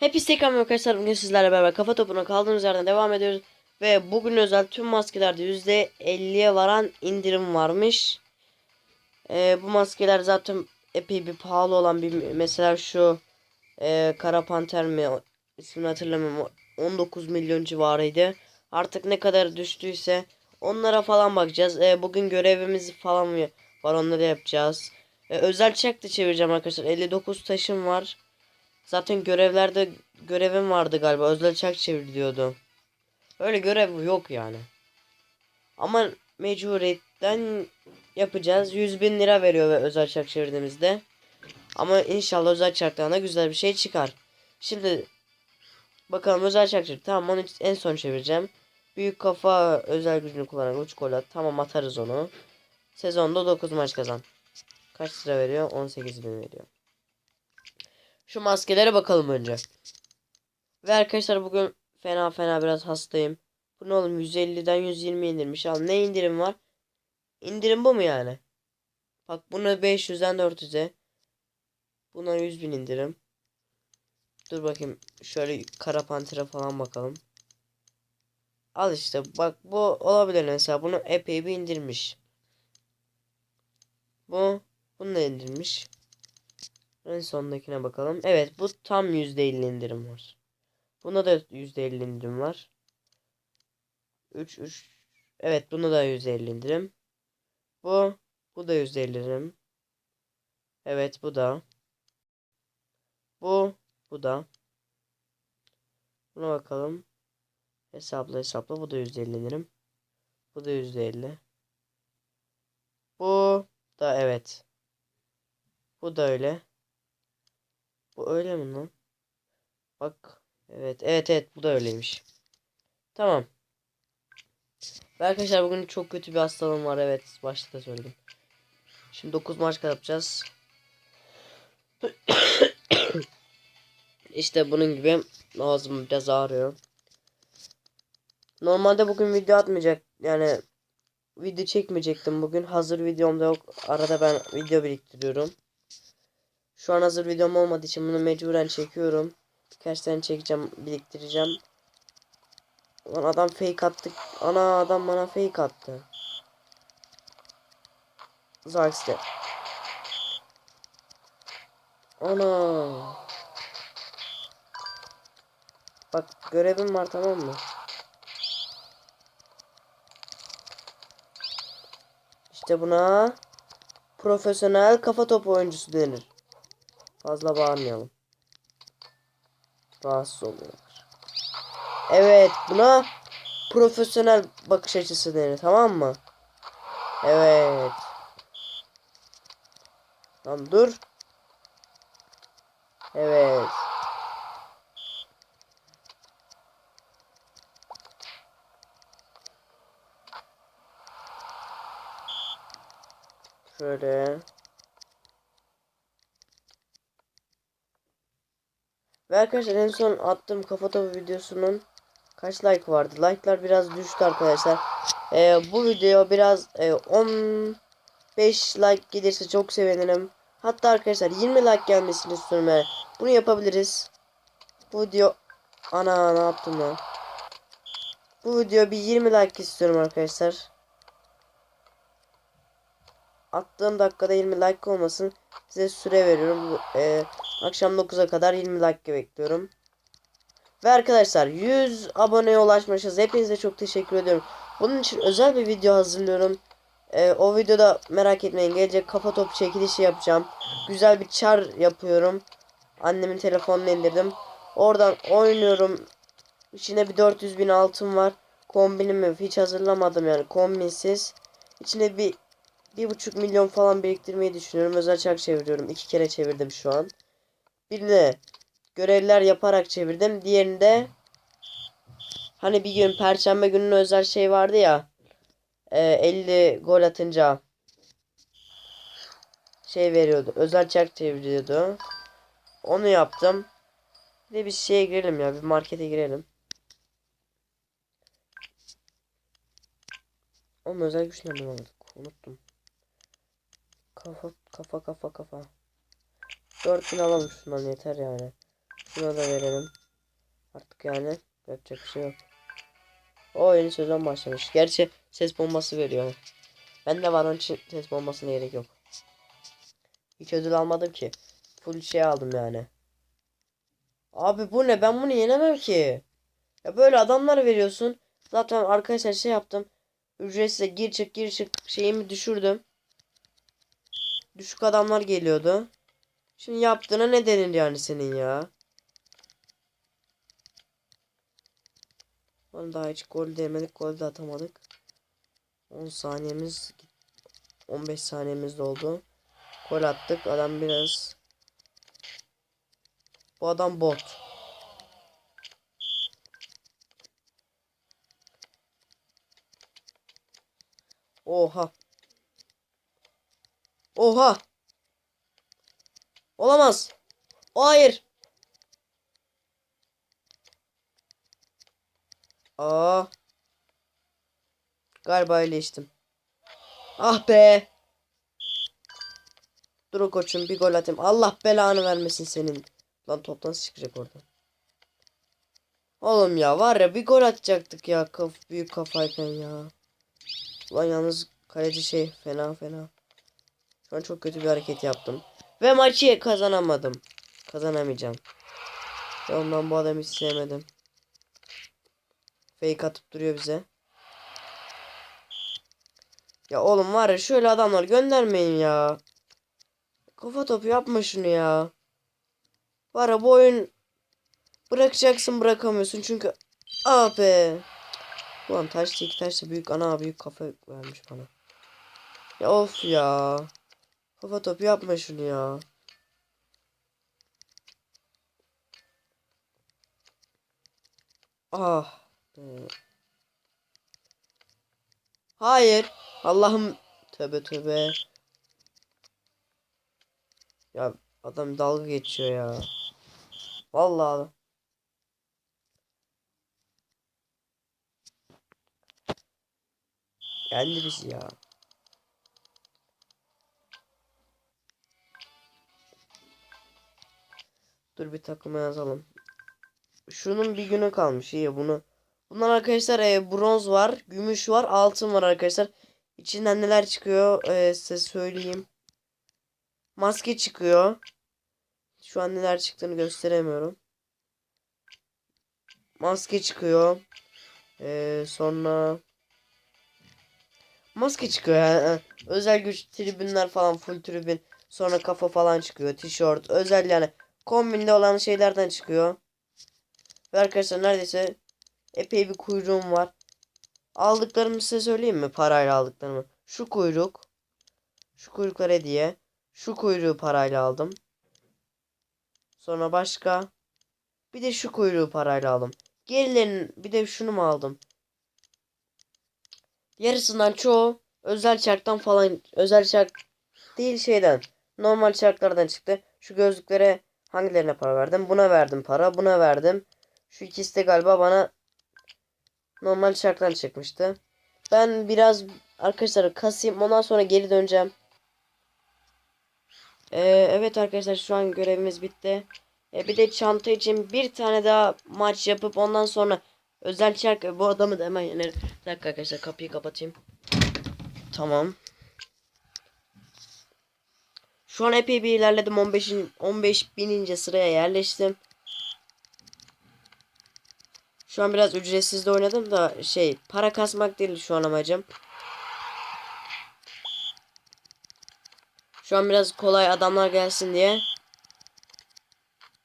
Tekrar merhaba arkadaşlar. Bugün sizlerle beraber kafa topuna kaldığımız yerden devam ediyoruz. Ve bugün özel tüm maskelerde %50'ye varan indirim varmış. Ee, bu maskeler zaten epey bir pahalı olan bir mesela şu e, Kara Panter mi ismini hatırlamıyorum. o 19 milyon civarıydı. Artık ne kadar düştüyse onlara falan bakacağız. Ee, bugün görevimiz falan var onları yapacağız. Ee, özel çek de çevireceğim arkadaşlar. 59 taşım var. Zaten görevlerde görevim vardı galiba. Özel çak çevir diyordu. Öyle görev yok yani. Ama mecburiyetten yapacağız. 100 bin lira veriyor ve özel çak çevirdiğimizde. Ama inşallah özel çaktan da güzel bir şey çıkar. Şimdi bakalım özel çak çevir. Tamam onu en son çevireceğim. Büyük kafa özel gücünü kullanan uç gol at. Tamam atarız onu. Sezonda 9 maç kazan. Kaç lira veriyor? 18 bin veriyor. Şu maskelere bakalım önce. Ve arkadaşlar bugün fena fena biraz hastayım. Bu ne oğlum 150'den 120 indirmiş. Al ne indirim var? İndirim bu mu yani? Bak buna 500'den 400'e. Buna 100 bin indirim. Dur bakayım şöyle kara pantere falan bakalım. Al işte bak bu olabilir mesela bunu epey bir indirmiş. Bu bunu da indirmiş. En sondakine bakalım. Evet bu tam %50 indirim var. Buna da %50 indirim var. 3 3 Evet buna da %50 indirim. Bu bu da %50 indirim. Evet bu da. Bu bu da. Buna bakalım. Hesapla hesapla bu da %50 indirim. Bu da %50. Bu da evet. Bu da öyle. Bu öyle mi lan? Bak. Evet. Evet evet. Bu da öyleymiş. Tamam. Ve arkadaşlar bugün çok kötü bir hastalığım var. Evet. Başta da söyledim. Şimdi 9 maç yapacağız. işte bunun gibi ağzım biraz ağrıyor. Normalde bugün video atmayacak. Yani video çekmeyecektim bugün. Hazır videom da yok. Arada ben video biriktiriyorum. Şu an hazır videom olmadığı için bunu mecburen çekiyorum. Birkaç tane çekeceğim, biriktireceğim. Lan adam fake attı. Ana adam bana fake attı. Zarkste. Ana. Bak görevim var tamam mı? İşte buna profesyonel kafa topu oyuncusu denir. Fazla bağırmayalım. Rahatsız oluyorlar. Evet buna profesyonel bakış açısı denir tamam mı? Evet. Tamam dur. Evet. Şöyle. Ve arkadaşlar en son attığım kafa topu videosunun kaç like vardı? Like'lar biraz düştü arkadaşlar. Ee, bu video biraz e, 15 like gelirse çok sevinirim. Hatta arkadaşlar 20 like gelmesini istiyorum yani. Bunu yapabiliriz. Bu video ana ne yaptım lan? Bu video bir 20 like istiyorum arkadaşlar. Attığım dakikada 20 like olmasın. Size süre veriyorum. Ee, akşam 9'a kadar 20 like bekliyorum. Ve arkadaşlar 100 aboneye ulaşmışız. Hepinize çok teşekkür ediyorum. Bunun için özel bir video hazırlıyorum. Ee, o videoda merak etmeyin gelecek kafa topu çekilişi yapacağım. Güzel bir çar yapıyorum. Annemin telefonunu indirdim. Oradan oynuyorum. İçinde bir 400 bin altın var. Kombinimi hiç hazırlamadım yani kombinsiz. İçine bir bir buçuk milyon falan biriktirmeyi düşünüyorum. Özel çark çeviriyorum. İki kere çevirdim şu an. Birini görevler yaparak çevirdim. Diğerini de hani bir gün perşembe günün özel şey vardı ya. e, 50 gol atınca şey veriyordu. Özel çark çeviriyordu. Onu yaptım. Bir de bir şeye girelim ya. Bir markete girelim. Oğlum özel güç nereden aldık? Unuttum. Kafa kafa kafa kafa. 4000 alalım şundan yeter yani. Şuna da verelim. Artık yani yapacak bir şey yok. O yeni sezon başlamış. Gerçi ses bombası veriyor. Ben de var onun için ses bombasına gerek yok. Hiç ödül almadım ki. Full şey aldım yani. Abi bu ne? Ben bunu yenemem ki. Ya böyle adamlar veriyorsun. Zaten arkadaşlar şey yaptım. Ücretsiz gir çık gir çık şeyimi düşürdüm. Düşük adamlar geliyordu. Şimdi yaptığına ne denir yani senin ya? Oğlum daha hiç gol demedik. Gol de atamadık. 10 saniyemiz 15 saniyemiz doldu. Gol attık. Adam biraz Bu adam bot. Oha. Oha. Olamaz. Hayır. Aa. Galiba iyileştim. Ah be. Dur koçum bir gol atayım. Allah belanı vermesin senin. Lan top nasıl çıkacak oradan? Oğlum ya var ya bir gol atacaktık ya kaf büyük kafayken ya. Lan yalnız kaleci şey fena fena. Şu an çok kötü bir hareket yaptım. Ve maçı kazanamadım. Kazanamayacağım. Ve ondan bu adamı hiç sevmedim. Fake atıp duruyor bize. Ya oğlum var ya şöyle adamlar göndermeyin ya. Kafa topu yapma şunu ya. Var ya bu oyun bırakacaksın bırakamıyorsun çünkü ah be. Ulan taş iki taş da büyük ana büyük kafa vermiş bana. Ya of ya. Kafa topu yapma şunu ya. Ah. Hayır. Allah'ım tövbe tövbe. Ya adam dalga geçiyor ya. Vallahi. Yendi bizi ya. Dur bir takıma yazalım. Şunun bir günü kalmış. İyi bunu. Bunlar arkadaşlar e, bronz var, gümüş var, altın var arkadaşlar. İçinden neler çıkıyor e, size söyleyeyim. Maske çıkıyor. Şu an neler çıktığını gösteremiyorum. Maske çıkıyor. Ee, sonra maske çıkıyor yani. Özel güç tribünler falan full tribün. Sonra kafa falan çıkıyor. Tişört. Özel yani kombinde olan şeylerden çıkıyor. Ve arkadaşlar neredeyse epey bir kuyruğum var. Aldıklarımı size söyleyeyim mi? Parayla aldıklarımı. Şu kuyruk. Şu kuyruklar hediye. Şu kuyruğu parayla aldım. Sonra başka. Bir de şu kuyruğu parayla aldım. Gerilerin bir de şunu mu aldım? Yarısından çoğu özel çarktan falan özel çark değil şeyden. Normal çarklardan çıktı. Şu gözlüklere hangilerine para verdim? Buna verdim para. Buna verdim. Şu ikisi de galiba bana normal çarktan çıkmıştı. Ben biraz arkadaşlar kasayım. Ondan sonra geri döneceğim. Ee, evet arkadaşlar şu an görevimiz bitti. Ee, bir de çanta için bir tane daha maç yapıp ondan sonra özel çark bu adamı da hemen yenerim. Bir dakika arkadaşlar kapıyı kapatayım. Tamam. Şu an epey bir ilerledim. 15'in 15 binince sıraya yerleştim. Şu an biraz ücretsiz de oynadım da şey para kasmak değil şu an amacım. Şu an biraz kolay adamlar gelsin diye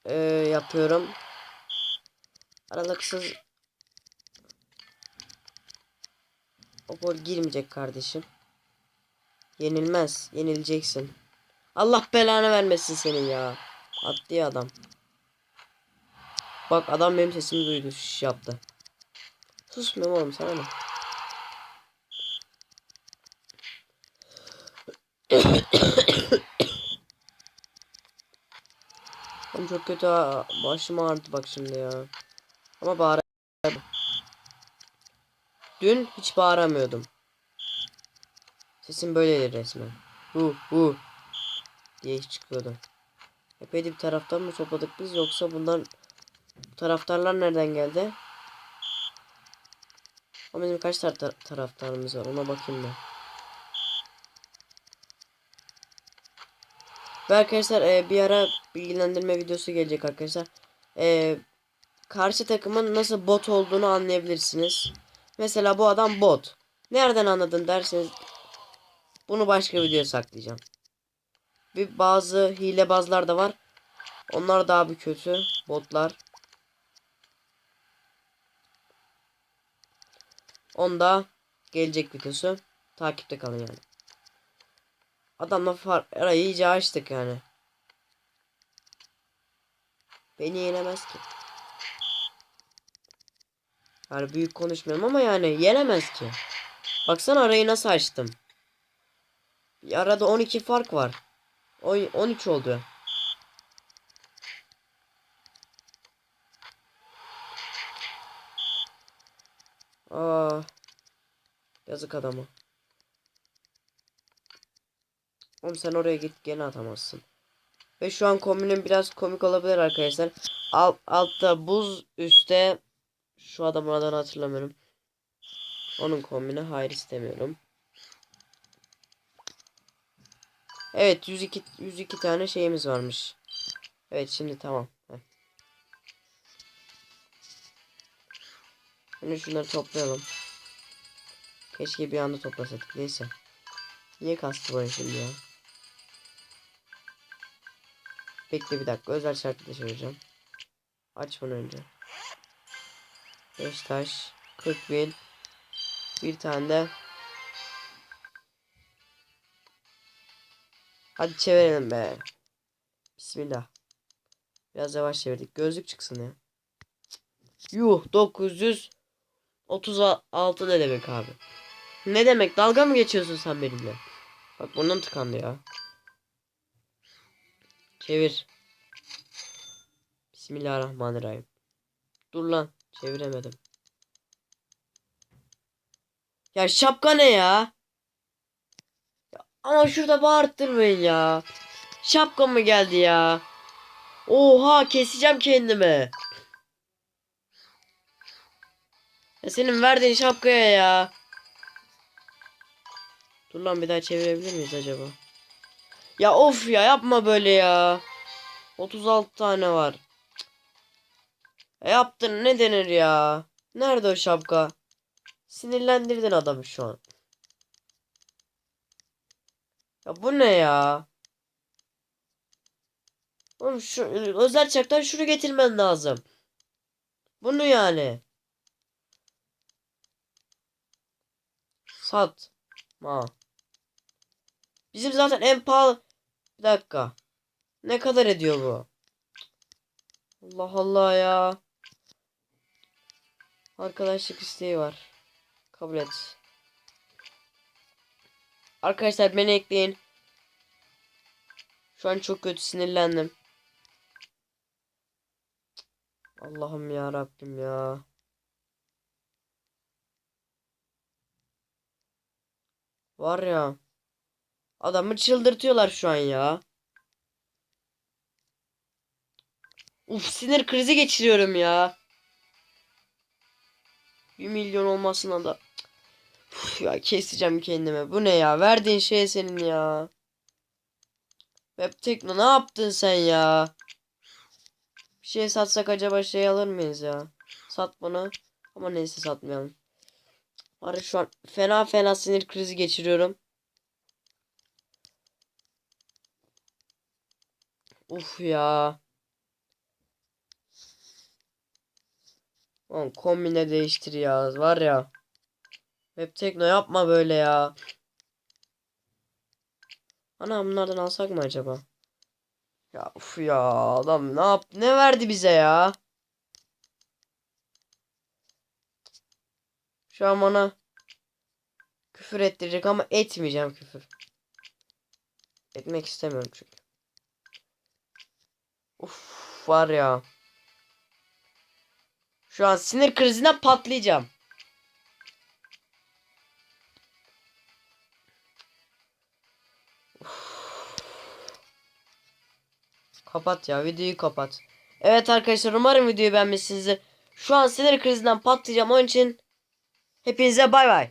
ee, yapıyorum. Aralıksız o gol girmeyecek kardeşim. Yenilmez. Yenileceksin. Allah belanı vermesin senin ya. Attı adam. Bak adam benim sesimi duydu. Şiş yaptı. Susmuyorum oğlum sana ne? Oğlum çok kötü ha. Başım ağrıdı bak şimdi ya. Ama bağır. Dün hiç bağıramıyordum. Sesim böyleydi resmen. Hu hu diye çıkıyordu. Epey bir taraftar mı topladık biz yoksa bundan taraftarlar nereden geldi? Ama bizim kaç tar- taraftarımız var ona bakayım ben. Ve arkadaşlar e, bir ara bilgilendirme videosu gelecek arkadaşlar. E, karşı takımın nasıl bot olduğunu anlayabilirsiniz. Mesela bu adam bot. Nereden anladın derseniz bunu başka videoya saklayacağım. Bir bazı hilebazlar da var. Onlar daha bir kötü botlar. Onda gelecek videosu. Takipte kalın yani. Adamla far arayı iyice açtık yani. Beni yenemez ki. Yani büyük konuşmuyorum ama yani yenemez ki. Baksana arayı nasıl açtım. Bir arada 12 fark var. O 13 oldu. Aa. Yazık adamı. Oğlum sen oraya git gene atamazsın. Ve şu an kombinin biraz komik olabilir arkadaşlar. Alt, altta buz üstte şu adamın adını hatırlamıyorum. Onun kombini hayır istemiyorum. Evet 102 102 tane şeyimiz varmış. Evet şimdi tamam. Heh. Şimdi şunları toplayalım. Keşke bir anda toplasaydık. Neyse. Niye kastı bana şimdi ya? Bekle bir dakika. Özel şartla çevireceğim. Aç bunu önce. 5 taş. 40 bin. Bir tane de. Hadi çevirelim be. Bismillah. Biraz yavaş çevirdik. Gözlük çıksın ya. Yuh 936 ne demek abi? Ne demek? Dalga mı geçiyorsun sen benimle? Bak burnum tıkandı ya. Çevir. Bismillahirrahmanirrahim. Dur lan. Çeviremedim. Ya şapka ne ya? Ama şurada bağırttırmayın ya. Şapka mı geldi ya? Oha keseceğim kendimi. Ya senin verdiğin şapkaya ya. Dur lan bir daha çevirebilir miyiz acaba? Ya of ya yapma böyle ya. 36 tane var. E yaptın ne denir ya? Nerede o şapka? Sinirlendirdin adamı şu an. Ya bu ne ya? Oğlum şu özel çaktan şunu getirmen lazım. Bunu yani. Sat. Ma. Bizim zaten en pahalı. Bir dakika. Ne kadar ediyor bu? Allah Allah ya. Arkadaşlık isteği var. Kabul et. Arkadaşlar beni ekleyin. Şu an çok kötü sinirlendim. Allah'ım ya Rabbim ya. Var ya. Adamı çıldırtıyorlar şu an ya. Uf sinir krizi geçiriyorum ya. 1 milyon olmasına da. Uf ya keseceğim kendime. Bu ne ya? Verdiğin şey senin ya. Web Tekno ne yaptın sen ya? Bir şey satsak acaba şey alır mıyız ya? Sat bunu. Ama neyse satmayalım. Var şu an fena fena sinir krizi geçiriyorum. Uf ya. Oğlum kombine değiştir ya. Var ya. Web yapma böyle ya. Ana bunlardan alsak mı acaba? Ya uf ya adam ne yap ne verdi bize ya? Şu an bana küfür ettirecek ama etmeyeceğim küfür. Etmek istemiyorum çünkü. Uf var ya. Şu an sinir krizinden patlayacağım. Kapat ya videoyu kapat. Evet arkadaşlar umarım videoyu beğenmişsinizdir. Şu an sinir krizinden patlayacağım onun için hepinize bay bay.